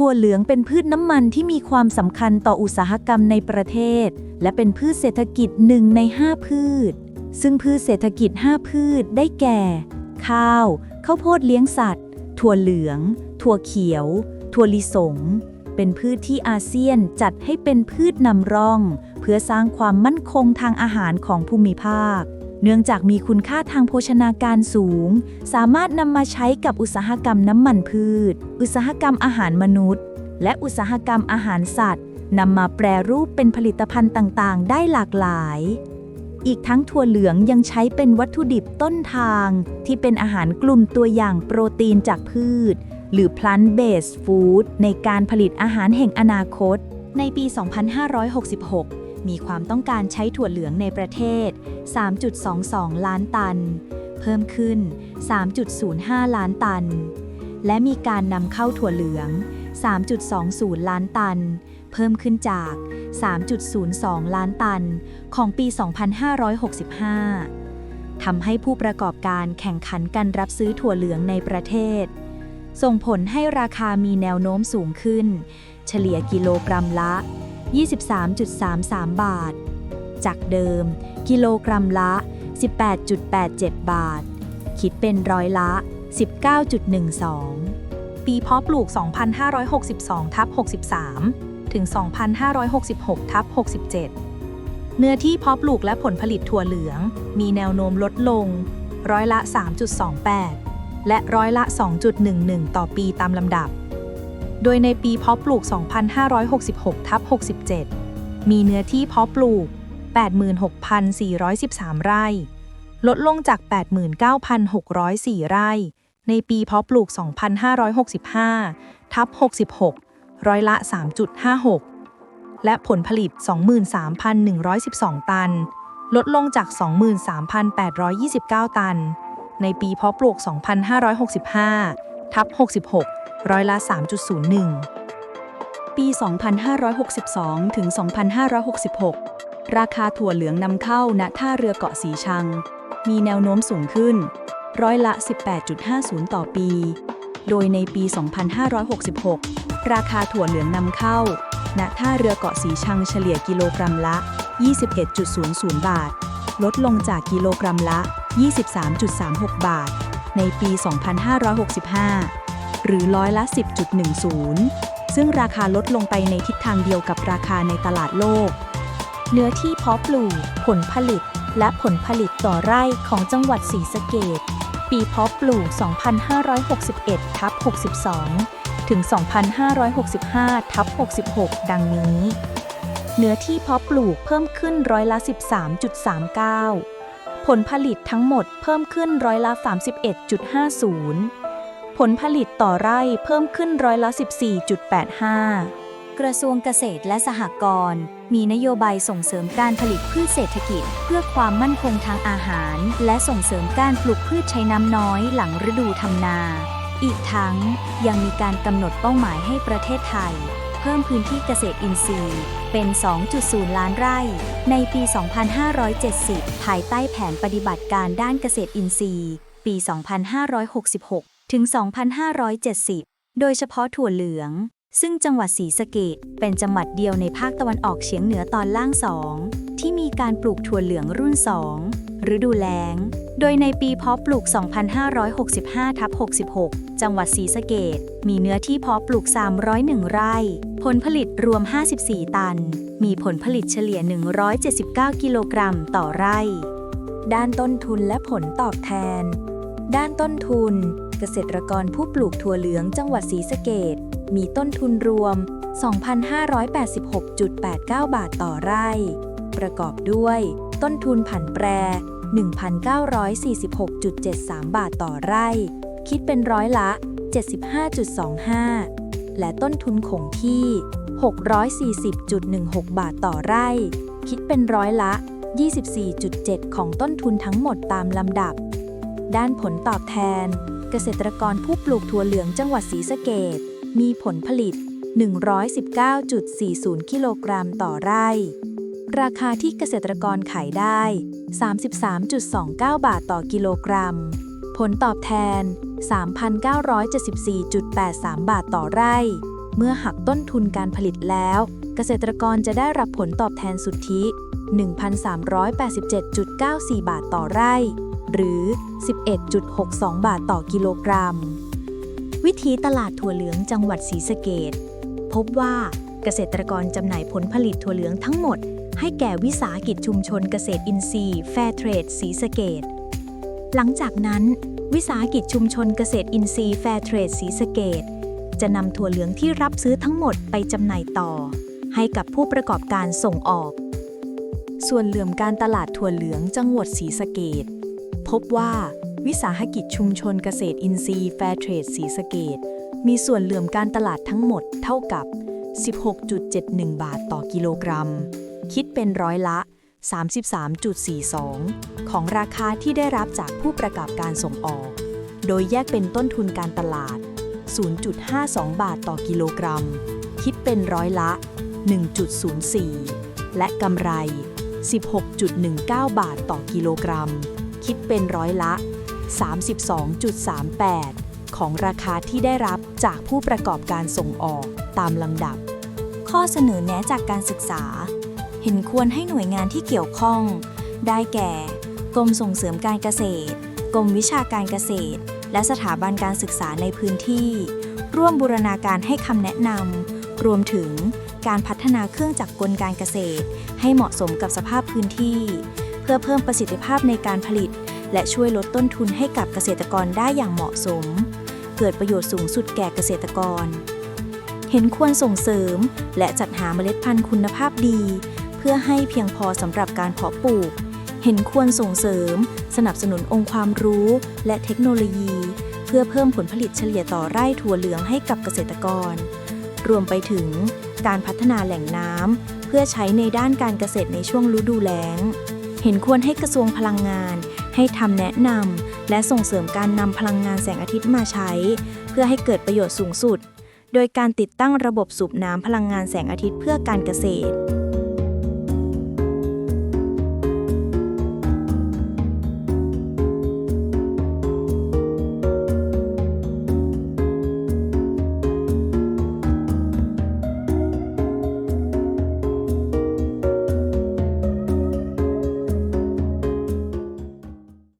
ถั่วเหลืองเป็นพืชน้ำมันที่มีความสำคัญต่ออุตสาหกรรมในประเทศ และเป็นพืชเศรษฐกิจหนึ่งใน 5 พืช ซึ่งพืชเศรษฐกิจ 5 พืชได้แก่ ข้าวข้าวโพดเลี้ยงสัตว์ ถั่วเหลือง ถั่วเขียว ถั่วลิสง เป็นพืชที่อาเซียนจัดให้เป็นพืชนำร่อง เพื่อสร้างความมั่นคงทางอาหารของภูมิภาค เนื่องจากมีคุณค่าทางโภชนาการสูง สามารถนำมาใช้กับอุตสาหกรรมน้ำมันพืช อุตสาหกรรมอาหารมนุษย์ และอุตสาหกรรมอาหารสัตว์นำมาแปรรูปเป็นผลิตภัณฑ์ต่างๆ ได้หลากหลาย อีกทั้งถั่วเหลืองยังใช้เป็นวัตถุดิบต้นทาง ที่เป็นอาหารกลุ่มตัวอย่างโปรตีนจากพืช หรือ plant based food ในการผลิตอาหารแห่งอนาคต ในปี 2566 มีความต้องการใช้ถั่วเหลืองในประเทศ 3.22 ล้านตัน เพิ่มขึ้น 3.05 ล้านตัน และมีการนำเข้าถั่วเหลือง 3.20 ล้านตัน เพิ่มขึ้นจาก 3.02 ล้านตันของปี 2565 ทำให้ผู้ประกอบการแข่งขันกันรับซื้อถั่วเหลืองในประเทศ ส่งผลให้ราคามีแนวโน้มสูงขึ้น เฉลี่ยกิโลกรัมละ 23.33 บาท จากเดิม กิโลกรัมละ 18.87 บาท คิดเป็นร้อยละ 19.12 ปีเพาะปลูก 2,562ทับ63 ถึง 2,566ทับ67 เนื้อที่เพาะปลูกและผลผลิตถั่วเหลือง มีแนวโน้มลดลง ร้อยละ 3.28 และร้อยละ 2.11 ต่อปีตามลำดับ โดยในปีเพาะปลูก 2,566ทับ67 มีเนื้อที่เพาะปลูก 86,413 ไร่ ลดลงจาก 89,604 ไร่ ในปีเพาะปลูก 2,565ทับ66 ร้อยละ 3.56 และผลผลิต 23,112 ตัน ลดลงจาก 23,829 ตัน ในปีเพาะปลูก 2,565 ทับ66 ร้อยละ 3.01 ปี 2562 ถึง 2566 ราคาถั่วเหลืองนำเข้าณท่าเรือเกาะสีชัง มีแนวโน้มสูงขึ้น ร้อยละ 18.50 ต่อปี โดยในปี 2566 ราคาถั่วเหลืองนำเข้า ณท่าเรือเกาะสีชังเฉลี่ยกิโลกรัมละ 21.00 บาท ลดลงจากกิโลกรัมละ 23.36 บาท ในปี 2565 หรือร้อยละ 10.10 ซึ่งราคาลดลงไปในทิศทางเดียวกับราคาในตลาดโลก เนื้อที่เพาะปลูก ผลผลิต และผลผลิตต่อไร่ของจังหวัดศรีสะเกดปีเพาะปลูก 2,561 ทับ 62 ถึง 2,565 ทับ 66 ดังนี้ เนื้อที่เพาะปลูกเพิ่มขึ้นร้อยละ 13.39 ผลผลิตทั้งหมดเพิ่มขึ้นร้อยละ 31.50 ผลผลิตต่อไร่เพิ่มขึ้นร้อยละ 14.85 กระทรวงเกษตรและสหกรณ์มีนโยบายส่งเสริมการผลิตพืชเศรษฐกิจ เพื่อความมั่นคงทางอาหาร และส่งเสริมการปลูกพืชใช้น้ำน้อยหลังฤดูทำนา อีกทั้งยังมีการกำหนดเป้าหมายให้ประเทศไทย พิ่มพื้นที่เกษตรอินทรีย์ เป็น 2.0 ล้านไร่ ในปี 2570 ภายใต้แผนปฏิบัติการด้านเกษตรอินทรีย์ ปี 2566 ถึง 2570 โดยเฉพาะถั่วเหลือง ซึ่งจังหวัดศรีสะเกดเป็นจังหวัดเดียวในภาคตะวันออกเฉียงเหนือตอนล่างสองที่มีการปลูกถั่วเหลืองรุ่น 2 ฤดูแล้ง โดยในปีเพาะปลูก 2565ทับ66 จังหวัดศรีสะเกดมีเนื้อที่เพาะปลูก 301 ไร่ ผลผลิตรวม 54 ตัน มีผลผลิตเฉลี่ย 179 กิโลกรัมต่อไร่ ด้านต้นทุนและผลตอบแทน ด้านต้นทุน เกษตรกรผู้ปลูกถั่วเหลืองจังหวัดศรีสะเกดมีต้นทุนรวม 2,586.89 บาทต่อไร่ ประกอบด้วย ต้นทุนผันแปร 1,946.73 บาทต่อไร่ คิดเป็นร้อยละ 75.25 และต้นทุนคงที่ 640.16 บาทต่อไร่ คิดเป็นร้อยละ 24.7 ของต้นทุนทั้งหมดตามลำดับ ด้านผลตอบแทน เกษตรกรผู้ปลูกถั่วเหลืองจังหวัดศรีสะเกดมีผลผลิต 119.40 กิโลกรัมต่อไร่ ราคาที่เกษตรกรขายได้ 33.29 บาทต่อกิโลกรัม ผลตอบแทน 3,974.83 บาทต่อไร่ เมื่อหักต้นทุนการผลิตแล้ว เกษตรกรจะได้รับผลตอบแทนสุทธิ 1,387.94 บาทต่อไร่ หรือ 11.62 บาทต่อกิโลกรัม วิธีตลาดถั่วเหลืองจังหวัดศรีสะเกดพบว่าเกษตรกรจำหน่ายผลผลิตถั่วเหลืองทั้งหมด ให้แก่วิสาหกิจชุมชนเกษตรอินทรีย์แฟร์เทรดศรีสะเกดหลังจากนั้น วิสาหกิจชุมชนเกษตรอินทรีย์แฟร์เทรดศรีสะเกดจะนำถั่วเหลืองที่รับซื้อทั้งหมดไปจำหน่ายต่อ ให้กับผู้ประกอบการส่งออก ส่วนเหลื่อมการตลาดถั่วเหลืองจังหวัดศรีสะเกดพบว่า วิสาหกิจชุมชนเกษตรอินทรีย์แฟร์เทรดศรีสะเกดมีส่วนเหลื่อมการตลาดทั้งหมดเท่ากับ 16.71 บาทต่อกิโลกรัม คิดเป็นร้อยละ 33.42 ของราคาที่ได้รับจากผู้ประกอบการส่งออก โดยแยกเป็นต้นทุนการตลาด 0.52 บาทต่อกิโลกรัม คิดเป็นร้อยละ 1.04 และกำไร 16.19 บาทต่อกิโลกรัม คิดเป็นร้อยละ 32.38 ของราคาที่ได้รับจากผู้ประกอบการส่งออกตามลำดับ ข้อเสนอแนะจากการศึกษา เห็นควรให้หน่วยงานที่เกี่ยวข้อง ได้แก่ กรมส่งเสริมการเกษตร กรมวิชาการเกษตร และสถาบันการศึกษาในพื้นที่ ร่วมบูรณาการให้คำแนะนำรวมถึงการพัฒนาเครื่องจักรกลการเกษตร ให้เหมาะสมกับสภาพพื้นที่ เพื่อเพิ่มประสิทธิภาพในการผลิต และช่วยลดต้นทุนให้กับเกษตรกรได้อย่างเหมาะสม เกิดประโยชน์สูงสุดแก่เกษตรกร เห็นควรส่งเสริม และจัดหาเมล็ดพันธุ์คุณภาพดี พื่อให้เพียงพอสำหรับการเพาะปลูก เห็นควรส่งเสริม สนับสนุนองค์ความรู้และเทคโนโลยี เพื่อเพิ่มผลผลิตเฉลี่ยต่อไร่ถั่วเหลืองให้กับเกษตรกร รวมไปถึงการพัฒนาแหล่งน้ำเพื่อใช้ในด้านการเกษตรในช่วงฤดูแล้ง เห็นควรให้กระทรวงพลังงาน ให้ทำแนะนำและส่งเสริมการนำพลังงานแสงอาทิตย์มาใช้ เพื่อให้เกิดประโยชน์สูงสุด โดยการติดตั้งระบบสูบน้ำพลังงานแสงอาทิตย์เพื่อการเกษตร